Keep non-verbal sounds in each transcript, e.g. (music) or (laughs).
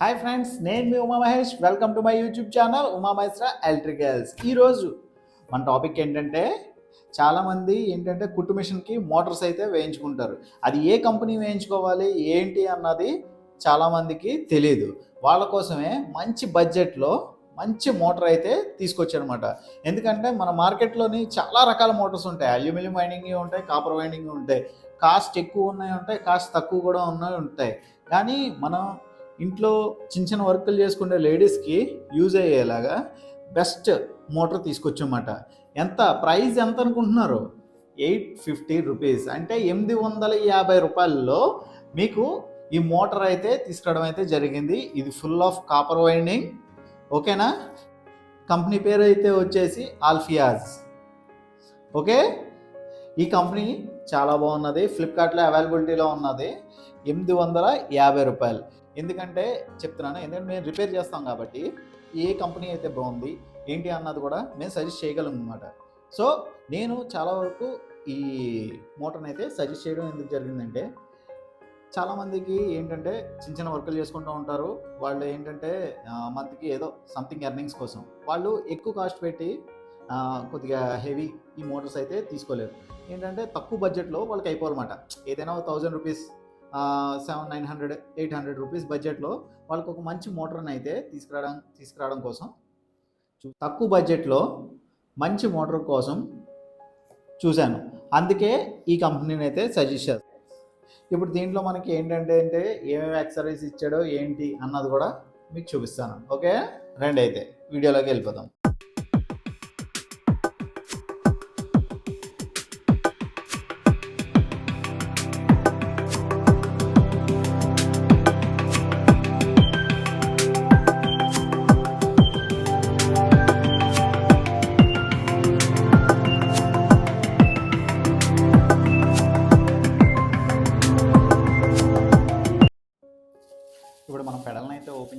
Hi friends నేను మీ Uma Mahesh. Welcome to my YouTube channel Uma Maheshwara electricals ఈరోజు మన topic ఏంటంటే చాలామంది ఏంటంటే కుట్టు మిషన్కి మోటార్స్ అయితే వేయించుకుంటారు. అది ఏ కంపెనీ వేయించుకోవాలి ఏంటి అన్నది చాలామందికి తెలియదు వాళ్ళ కోసమే మంచి బడ్జెట్లో మంచి మోటార్ అయితే తీసుకొచ్చారనమాట ఎందుకంటే మన మార్కెట్లోని చాలా రకాల మోటార్స్ ఉంటాయి. అల్యూమినియం వైండింగ్ ఉంటాయి కాపర్ వైండింగ్ ఉంటాయి. కాస్ట్ ఎక్కువ ఉన్నాయి ఉంటాయి కాస్ట్ తక్కువ కూడా ఉన్నాయి ఉంటాయి. కానీ మనం ఇంట్లో చిన్న చిన్న వర్కులు చేసుకునే లేడీస్కి యూజ్ అయ్యేలాగా బెస్ట్ మోటార్ తీసుకొచ్చామాట ఎంత? ప్రైస్ ఎంత అనుకుంటున్నారు? Eight fifty rupees. అంటే ఎనిమిది వందల యాభై రూపాయల్లో మీకు ఈ మోటార్ అయితే తీసుకురావడం అయితే జరిగింది. ఇది ఫుల్ ఆఫ్ కాపర్ వైండింగ్. ఓకేనా? కంపెనీ పేరు అయితే వచ్చేసి ఆల్ఫియాజ్. ఓకే? ఈ కంపెనీ చాలా బాగున్నది. ఫ్లిప్కార్ట్లో అవైలబిలిటీలో ఉన్నది. ఎనిమిది వందల యాభై రూపాయలు. ఎందుకంటే చెప్తున్నాను ఎందుకంటే మేము రిపేర్ చేస్తాం కాబట్టి ఏ కంపెనీ అయితే బాగుంది ఏంటి అన్నది కూడా మేము సజెస్ట్ చేయగలం అనమాట సో నేను చాలా వరకు ఈ మోటార్ని అయితే సజెస్ట్ చేయడం ఎందుకు జరిగిందంటే చాలామందికి ఏంటంటే చిన్న చిన్న వర్కులు చేసుకుంటూ ఉంటారు. వాళ్ళు ఏంటంటే మంత్కి ఏదో సంథింగ్ ఎర్నింగ్స్ కోసం. వాళ్ళు ఎక్కువ కాస్ట్ పెట్టి కొద్దిగా హెవీ ఈ మోటార్స్ అయితే తీసుకోలేరు. ఏంటంటే తక్కువ బడ్జెట్లో వాళ్ళకి అయిపోవాలన్నమాట. ఏదైనా thousand rupees seven nine hundred eight hundred rupees బడ్జెట్లో వాళ్ళకి ఒక మంచి మోటార్ని అయితే తీసుకురావడం తీసుకురావడం కోసం చూ- తక్కువ బడ్జెట్లో మంచి మోటార్ కోసం చూశాను. అందుకే ఈ కంపెనీని అయితే సజెస్ట్ చేస్తాను ఇప్పుడు దీంట్లో మనకి ఏంటంటే అంటే ఏమేమి ఎక్సర్సైజ్ ఇచ్చాడో ఏంటి అన్నది కూడా మీకు చూపిస్తాను. ఓకే? రండి అయితే వీడియోలోకి వెళ్ళిపోదాం.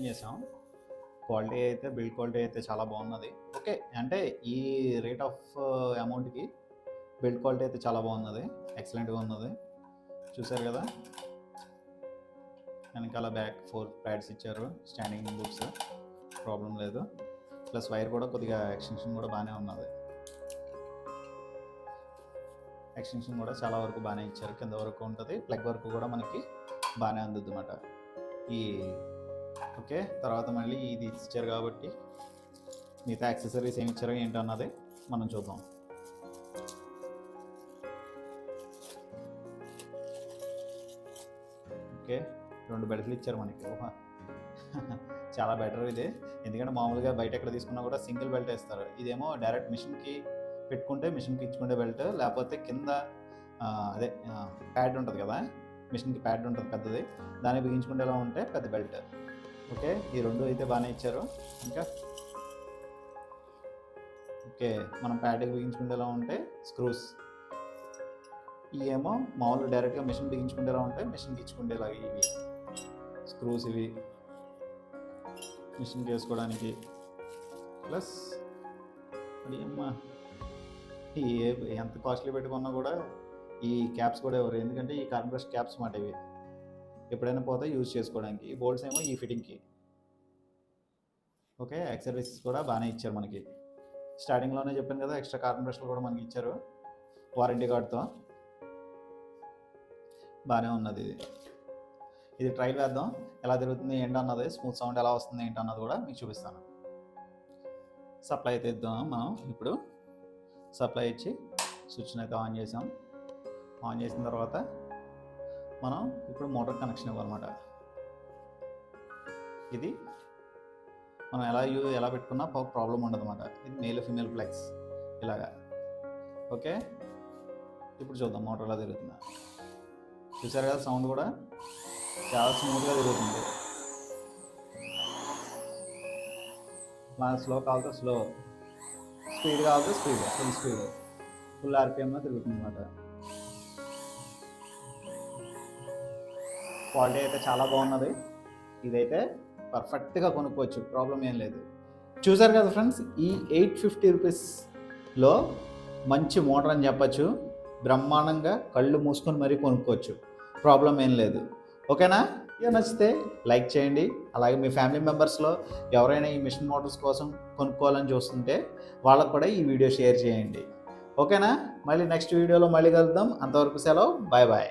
చేసాం క్వాలిటీ అయితే బిల్డ్ క్వాలిటీ అయితే చాలా బాగున్నది. ఓకే అంటే ఈ రేట్ ఆఫ్ అమౌంట్కి బిల్డ్ క్వాలిటీ అయితే చాలా బాగున్నది. ఎక్సలెంట్గా ఉన్నది. చూసారు కదా? వెనకాల బ్యాక్ ఫోర్ ప్యాడ్స్ ఇచ్చారు. స్టాండింగ్ బుక్స్ ప్రాబ్లం లేదు. ప్లస్ వైర్ కూడా కొద్దిగా ఎక్స్టెన్షన్ కూడా బాగానే ఉన్నది. ఎక్స్టెన్షన్ కూడా చాలా వరకు బాగానే ఇచ్చారు. కింద వరకు ఉంటుంది. ప్లగ్ వరకు కూడా మనకి బాగానే అందుద్ది ఈ ఓకే తర్వాత మళ్ళీ ఇది ఇచ్చారు కాబట్టి మిగతా యాక్సెసరీస్ ఏమి ఇచ్చారో ఏంటో అన్నది మనం చూద్దాం. ఓకే రెండు బెల్ట్లు ఇచ్చారు మనకి. ఓహా. (laughs) చాలా బెటర్ ఇది. ఎందుకంటే మామూలుగా బయట ఎక్కడ తీసుకున్నా కూడా సింగిల్ బెల్ట్ వేస్తారు. ఇదేమో డైరెక్ట్ మిషన్కి పెట్టుకుంటే మిషన్కి ఇచ్చుకునే బెల్ట్ లేకపోతే కింద అదే ప్యాడ్ ఉంటుంది కదా? మిషన్కి ప్యాడ్ ఉంటుంది పెద్దది. దాన్ని బిగించుకుంటే ఎలా ఉంటే పెద్ద బెల్ట్ ఓకే ఈ రెండు అయితే బాగానే ఇచ్చారు. ఇంకా? ఓకే మనం ప్యాడ్కి బిగించుకుంటేలా ఉంటే స్క్రూస్ ఇవి ఏమో మామూలు డైరెక్ట్గా మిషన్ బిగించుకుంటేలా ఉంటాయి మిషన్కి ఇచ్చుకుంటేలా ఇవి. స్క్రూస్ ఇవి. మిషన్కి వేసుకోవడానికి. ప్లస్ అది అమ్మా ఈ ఏ- ఎంత కాస్ట్లీ పెట్టుకున్నా కూడా ఈ క్యాప్స్ కూడా ఎవరు? ఎందుకంటే ఈ కార్బన్ బ్రష్ క్యాప్స్ మాట ఇవి ఎప్పుడైనా పోతే యూజ్ చేసుకోవడానికి. ఈ బోల్ట్స్ ఏమో ఈ ఫిట్టింగ్కి. ఓకే యాక్సరీస్ కూడా బాగానే ఇచ్చారు మనకి. స్టార్టింగ్లోనే చెప్పాను కదా ఎక్స్ట్రా కార్బన్ బ్రష్లు కూడా మనకి ఇచ్చారు. వారంటీ కార్డ్తో. బాగానే ఉన్నది ఇది. ఇది ట్రైల్ వేద్దాం. ఎలా తిరుగుతుంది ఏంటి అన్నది స్మూత్ సౌండ్ ఎలా వస్తుంది ఏంటి అన్నది కూడా మీకు చూపిస్తాను. సప్లై అయితే ఇద్దాం మనం ఇప్పుడు. సప్లై ఇచ్చి స్విచ్ని అయితే ఆన్ చేసాం. ఆన్ చేసిన తర్వాత మనం ఇప్పుడు మోటార్ కనెక్షన్ ఇవ్వాలన్నమాట. ఇది మనం ఎలా యూ ఎలా పెట్టుకున్నా ప్రాబ్లం ఉండదు అనమాట ఇది మేల్ ఫిమేల్ ఫ్లెక్స్. ఇలాగా. ఓకే? ఇప్పుడు చూద్దాం మోటార్ ఎలా తిరుగుతుందా. చూసారు కదా సౌండ్ కూడా? చాలా స్మూత్గా తిరుగుతుంది. మన స్లో కావాలితే స్లో. స్పీడ్ కావాలితే స్పీడ్. Full speed. ఫుల్ ఆర్పిఎంలో తిరుగుతుంది అనమాట క్వాలిటీ అయితే చాలా బాగున్నది. ఇదైతే పర్ఫెక్ట్గా కొనుక్కోవచ్చు. ప్రాబ్లం ఏం లేదు. చూసారు కదా ఫ్రెండ్స్ ఈ ఎయిట్ ఫిఫ్టీ రూపీస్లో మంచి మోటార్ అని చెప్పచ్చు. బ్రహ్మాండంగా కళ్ళు మూసుకొని మరీ కొనుక్కోవచ్చు. ప్రాబ్లం ఏం లేదు. ఓకేనా? ఇక నచ్చితే లైక్ చేయండి. అలాగే మీ ఫ్యామిలీ మెంబర్స్లో ఎవరైనా ఈ మిషన్ మోటార్స్ కోసం కొనుక్కోవాలని చూస్తుంటే వాళ్ళకు కూడా ఈ వీడియో షేర్ చేయండి. ఓకేనా? మళ్ళీ నెక్స్ట్ వీడియోలో మళ్ళీ కలుద్దాం. అంతవరకు సెలవు. Bye bye